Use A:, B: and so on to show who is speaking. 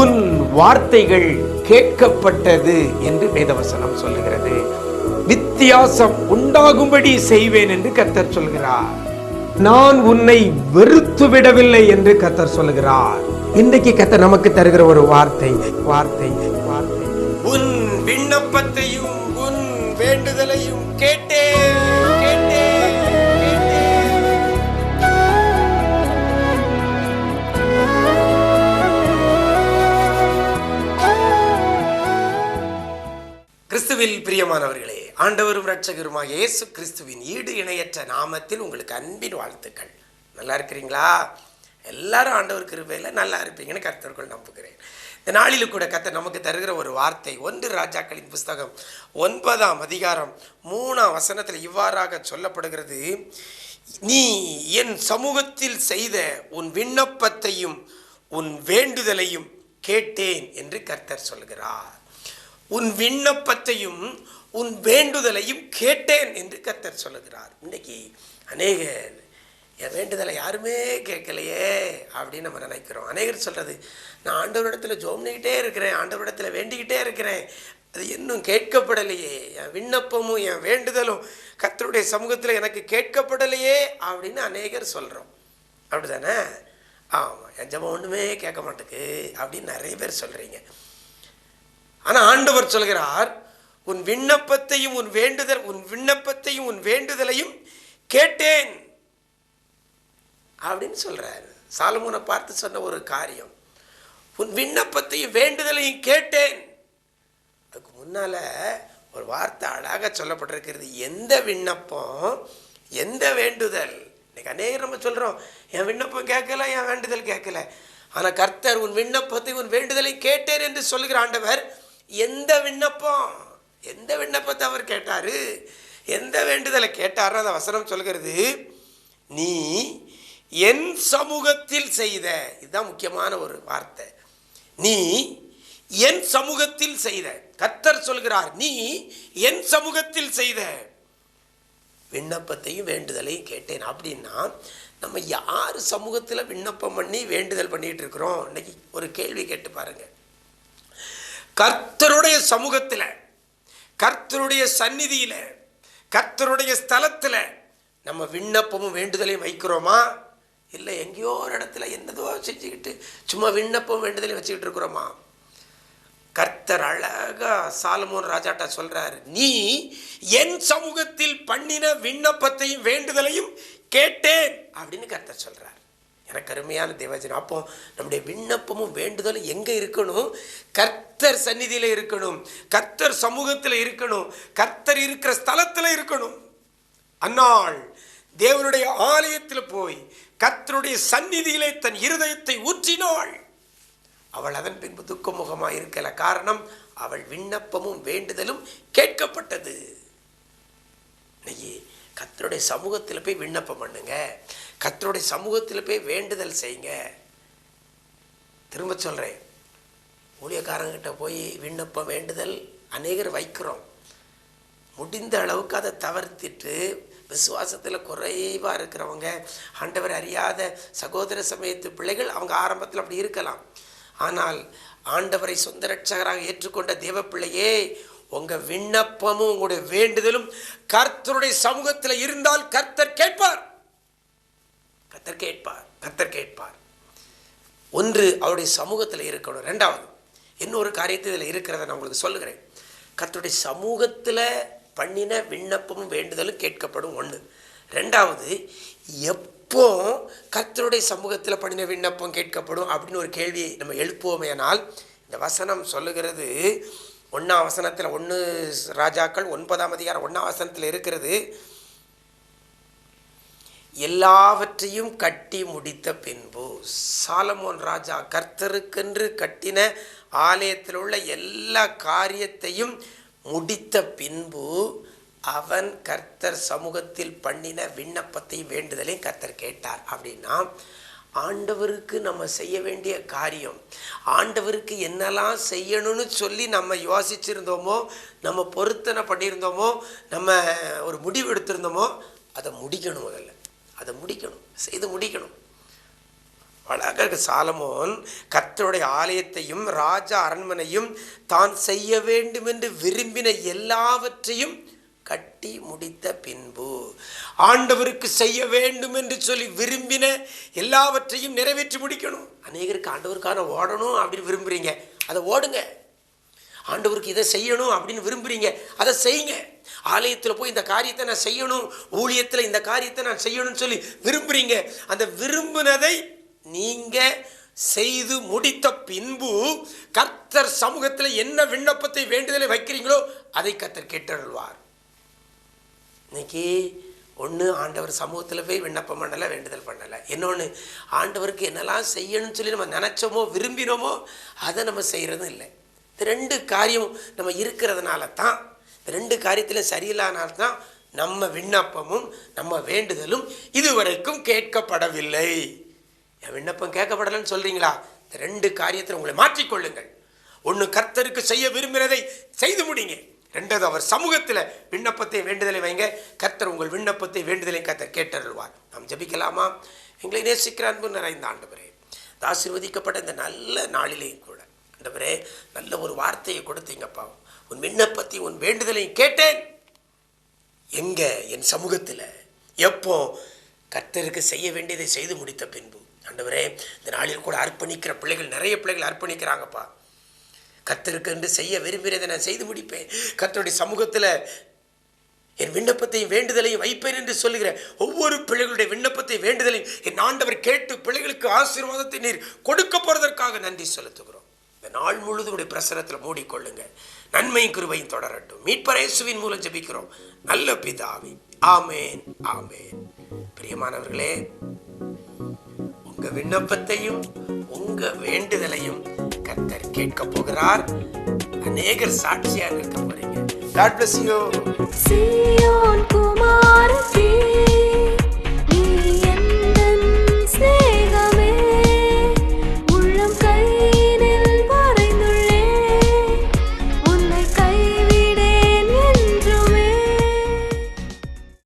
A: உன் வார்த்தைகள் கேட்கப்பட்டது என்று வேதவசனம் சொல்லுகிறது. வித்தியாசம் உண்டாகும்படி செய்வேன் என்று கத்தர் சொல்கிறார். நான் உன்னை வெறுத்து விடவில்லை என்று கத்தர் சொல்கிறார். இன்றைக்கு கத்தர் நமக்கு தருகிற ஒரு வார்த்தை வார்த்தை வார்த்தை. உன் விண்ணப்பத்தையும் உன் வேண்டுதலையும் கேட்டேன். கிறிஸ்துவில் பிரியமானவர்களே ஆண்டவரும் இரட்சகருமாக இயேசு கிறிஸ்துவின் ஈடு இணையற்ற நாமத்தில் உங்களுக்கு அன்பின் வாழ்த்துக்கள். நல்லா இருக்கிறீங்களா? எல்லாரும் ஆண்டவர் கிருபையில் நல்லா இருப்பீங்கன்னு கர்த்தர்கள் நம்புகிறேன். இந்த நாளில் கூட கர்த்தர் நமக்கு தருகிற ஒரு வார்த்தை ஒன்று ராஜாக்களின் புஸ்தகம் ஒன்பதாம் அதிகாரம் மூணாம் வசனத்தில் இவ்வாறாக சொல்லப்படுகிறது. நீ என் சமூகத்தில் செய்த உன் விண்ணப்பத்தையும் உன் வேண்டுதலையும் கேட்டேன் என்று கர்த்தர் சொல்கிறார். உன் விண்ணப்பத்தையும் உன் வேண்டுதலையும் கேட்டேன் என்று கத்தர் சொல்லுகிறார். இன்னைக்கு அநேகர் என் வேண்டுதலை யாருமே கேட்கலையே அப்படின்னு நம்ம நினைக்கிறோம். அநேகர் சொல்கிறது நான் ஆண்டவரிடத்தில் ஜோம்னிக்கிட்டே இருக்கிறேன் ஆண்டவரிடத்தில் வேண்டிக்கிட்டே இருக்கிறேன். அது இன்னும் கேட்கப்படலையே. என் விண்ணப்பமும் என் வேண்டுதலும் கத்தருடைய சமூகத்தில் எனக்கு கேட்கப்படலையே அப்படின்னு அநேகர் சொல்கிறோம் அப்படி தானே ஆமாம் என் ஜபம் ஒன்றுமே கேட்க மாட்டேக்கு அப்படின்னு நிறைய பேர் சொல்கிறீங்க ஆனால் ஆண்டவர் சொல்கிறார் உன் விண்ணப்பத்தையும் உன் வேண்டுதல் உன் விண்ணப்பத்தையும் உன் வேண்டுதலையும் கேட்டேன். அப்படின்னு சொல்கிறார் சாலமோனை பார்த்து சொன்ன ஒரு காரியம் உன் விண்ணப்பத்தையும் வேண்டுதலையும் கேட்டேன். அதுக்கு முன்னால் ஒரு வார்த்தை அழகாக சொல்லப்பட்டிருக்கிறது. எந்த விண்ணப்பம் எந்த வேண்டுதல்? இன்றைக்கி அநேகம் நம்ம சொல்கிறோம் என் விண்ணப்பம் கேட்கல என் வேண்டுதல் கேட்கல. ஆனால் கர்த்தர் உன் விண்ணப்பத்தை உன் வேண்டுதலை கேட்டேன் என்று சொல்கிற ஆண்டவர் எந்த விண்ணப்பம்? எந்த விண்ணப்பத்தை அவர் கேட்டார்? எந்த வேண்டுதலை கேட்டாரோ அந்த வசனம் சொல்கிறது நீ என் சமூகத்தில் செய்த இதுதான் முக்கியமான ஒரு வார்த்தை. நீ என் சமூகத்தில் செய்த கத்தர் சொல்கிறார் நீ என் சமூகத்தில் செய்த விண்ணப்பத்தையும் வேண்டுதலையும் கேட்டேன். அப்படின்னா நம்ம யார் சமூகத்தில் விண்ணப்பம் பண்ணி வேண்டுதல் பண்ணிகிட்டு இருக்கிறோம்? இன்னைக்கு ஒரு கேள்வி கேட்டு பாருங்கள் கர்த்தருடைய சமூகத்தில் கர்த்தருடைய சந்நிதியில் கர்த்தருடைய ஸ்தலத்தில் நம்ம விண்ணப்பமும் வேண்டுதலையும் வைக்கிறோமா? இல்லை எங்கேயோ ஒரு இடத்துல என்னதோ செஞ்சுக்கிட்டு சும்மா விண்ணப்பம் வேண்டுதலையும் வச்சுக்கிட்டு இருக்கிறோமா? கர்த்தர் அழகா சாலமோன் ராஜாட்டா சொல்றாரு நீ என் சமூகத்தில் பண்ணின விண்ணப்பத்தையும் வேண்டுதலையும் கேட்டேன் அப்படின்னு கர்த்தர் சொல்கிறார் எனக்கு அருமையான தேவஜனம் அப்போ நம்முடைய விண்ணப்பமும் வேண்டுதலும் எங்கே இருக்கணும்? கர்த்தர் சந்நிதியில் இருக்கணும். கர்த்தர் சமூகத்தில் இருக்கணும். கர்த்தர் இருக்கிற ஸ்தலத்தில் இருக்கணும். அந்நாள் தேவனுடைய ஆலயத்தில் போய் கர்த்தருடைய சந்நிதியிலே தன் இருதயத்தை ஊற்றினாள். அவள் அதன் பின்பு துக்கமுகமாக இருக்கல. காரணம் அவள் விண்ணப்பமும் வேண்டுதலும் கேட்கப்பட்டது. இன்னைக்கு கத்தருடைய சமூகத்தில் போய் விண்ணப்பம் பண்ணுங்க. கத்தருடைய சமூகத்தில் போய் வேண்டுதல் செய்யுங்க. திரும்ப சொல்கிறேன் ஊழியக்காரங்கிட்ட போய் விண்ணப்பம் வேண்டுதல் அநேகர் வைக்கிறோம். முடிந்த அளவுக்கு அதை தவிர்த்திட்டு விசுவாசத்தில் குறைவாக இருக்கிறவங்க ஆண்டவர் அறியாத சகோதர சமயத்து பிள்ளைகள் அவங்க ஆரம்பத்தில் அப்படி இருக்கலாம். ஆனால் ஆண்டவரை சொந்த ரட்சகராக ஏற்றுக்கொண்ட தேவ பிள்ளையே உங்கள் விண்ணப்பமும் உங்களுடைய வேண்டுதலும் கர்த்தருடைய சமூகத்தில் இருந்தால் கர்த்தர் கேட்பார். கத்தர் கேட்பார் கர்த்தர் கேட்பார். ஒன்று அவருடைய சமூகத்தில் இருக்கணும். ரெண்டாவது இன்னொரு காரியத்தை இதில் இருக்கிறத நான் உங்களுக்கு சொல்லுகிறேன். கர்த்தருடைய சமூகத்தில் பண்ணின விண்ணப்பமும் வேண்டுதலும் கேட்கப்படும். ஒன்று. ரெண்டாவது எப்போ கர்த்தருடைய சமூகத்தில் பண்ணின விண்ணப்பம் கேட்கப்படும் அப்படின்னு ஒரு கேள்வியை நம்ம எழுப்புவோமேனால் இந்த வசனம் சொல்லுகிறது ஒன்றாம் வசனத்தில் ஒன்று ராஜாக்கள் ஒன்பதாம் அதிகாரம் ஒன்றாம் வசனத்தில் இருக்கிறது எல்லாவற்றையும் கட்டி முடித்த பின்பு சாலமோன் ராஜா கர்த்தருக்கென்று கட்டின ஆலயத்தில் உள்ள எல்லா காரியத்தையும் முடித்த பின்பு அவன் கர்த்தர் சமூகத்தில் பண்ணின விண்ணப்பத்தை வேண்டுதலையும் கர்த்தர் கேட்டார். அப்படின்னா ஆண்டவருக்கு நம்ம செய்ய வேண்டிய காரியம் ஆண்டவருக்கு என்னெல்லாம் செய்யணும்னு சொல்லி நம்ம யோசிச்சிருந்தோமோ நம்ம பொருத்தனை பண்ணியிருந்தோமோ நம்ம ஒரு முடிவு எடுத்திருந்தோமோ அதை முடிக்கணும் முதல்ல. அதை முடிக்கணும் செய்து முடிக்கணும். அழகாக சாலமோன் கர்த்தருடைய ஆலயத்தையும் ராஜா அரண்மனையும் தான் செய்ய வேண்டும் என்று விரும்பின எல்லாவற்றையும் கட்டி முடித்த பின்பு ஆண்டவருக்கு செய்ய வேண்டும் என்று சொல்லி விரும்பின எல்லாவற்றையும் நிறைவேற்றி முடிக்கணும். அநேகருக்கு ஆண்டவருக்கான ஓடணும் அப்படின்னு விரும்புறீங்க. அதை ஓடுங்க. ஆண்டவருக்கு இதை செய்யணும் அப்படின்னு விரும்புறீங்க அதை செய்யுங்க. ஆலயத்தில் போய் இந்த காரியத்தை நான் செய்யணும் ஊழியத்தில் இந்த காரியத்தை நான் செய்யணும்னு சொல்லி விரும்புகிறீங்க அந்த விரும்பினதை நீங்கள் செய்து முடித்த பின்பு கர்த்தர் சமூகத்தில் என்ன விண்ணப்பத்தை வேண்டுதலை வைக்கிறீங்களோ அதை கர்த்தர் கேட்டருள்வார். இன்னைக்கு ஒன்று ஆண்டவர் சமூகத்தில் போய் விண்ணப்பம் பண்ணலை வேண்டுதல் பண்ணலை. இன்னொன்று ஆண்டவருக்கு என்னெல்லாம் செய்யணும்னு சொல்லி நம்ம நினச்சோமோ விரும்பினோமோ அதை நம்ம செய்கிறதும் இல்லை. இந்த ரெண்டு காரியம் நம்ம இருக்கிறதுனால தான் இந்த ரெண்டு காரியத்தில் சரியில்லாதனால தான் நம்ம விண்ணப்பமும் நம்ம வேண்டுதலும் இதுவரைக்கும் கேட்கப்படவில்லை. என் விண்ணப்பம் கேட்கப்படலைன்னு சொல்கிறீங்களா இந்த ரெண்டு காரியத்தில் உங்களை மாற்றிக்கொள்ளுங்கள். ஒன்று கர்த்தருக்கு செய்ய விரும்புகிறதை செய்து முடிங்க. ரெண்டாவது அவர் சமூகத்தில் விண்ணப்பத்தை வேண்டுதலை வைங்க. கர்த்தர் உங்கள் விண்ணப்பத்தை வேண்டுதலை கர்த்தர் கேட்டருள்வார். நாம் ஜெபிக்கலாமா? எங்களை நேசிக்கிற அன்பு நிறைந்த ஆண்டு இந்த ஆசீர்வதிக்கப்பட்ட இந்த நல்ல நாளிலேயும் கூட ஆண்டவரே நல்ல ஒரு வார்த்தையை கொடுத்தீங்கப்பா. உன் விண்ணப்பத்தை உன் வேண்டுதலையும் கேட்டேன். எங்க? என் சமூகத்தில். எப்போ? கர்த்தருக்கு செய்ய வேண்டியதை செய்து முடித்த பின்பு. ஆண்டவரே இந்த நாளில் கூட அர்ப்பணிக்கிற பிள்ளைகள் நிறைய பிள்ளைகள் அர்ப்பணிக்கிறாங்கப்பா. கர்த்தருக்கு என்று செய்ய விரும்புகிறதை நான் செய்து முடிப்பேன். கர்த்தருடைய சமூகத்தில் என் விண்ணப்பத்தையும் வேண்டுதலையும் வைப்பேன் என்று சொல்லுகிற ஒவ்வொரு பிள்ளைகளுடைய விண்ணப்பத்தை வேண்டுதலையும் என் ஆண்டவர் கேட்டு பிள்ளைகளுக்கு ஆசீர்வாதத்தை நீர் கொடுக்க போகிறதற்காக நன்றி செலுத்துகிறோம். இந்த நாள் முழுதும் உடைய பிரசனத்தில் மூடிக்கொள்ளுங்க. நன்மையும் கிருபையும் தொடரட்டும். மீட்பரேசுவின் மூலம் ஜபிக்கிறோம். நல்ல பிதாவி. ஆமேன். ஆமேன். பிரியமானவர்களே உங்க விண்ணப்பத்தையும் உங்க வேண்டுதலையும் கத்தர் கேட்க போகிறார். அநேகர் சாட்சியாக இருக்க போறீங்க. God bless you.
B: Zion Kumaran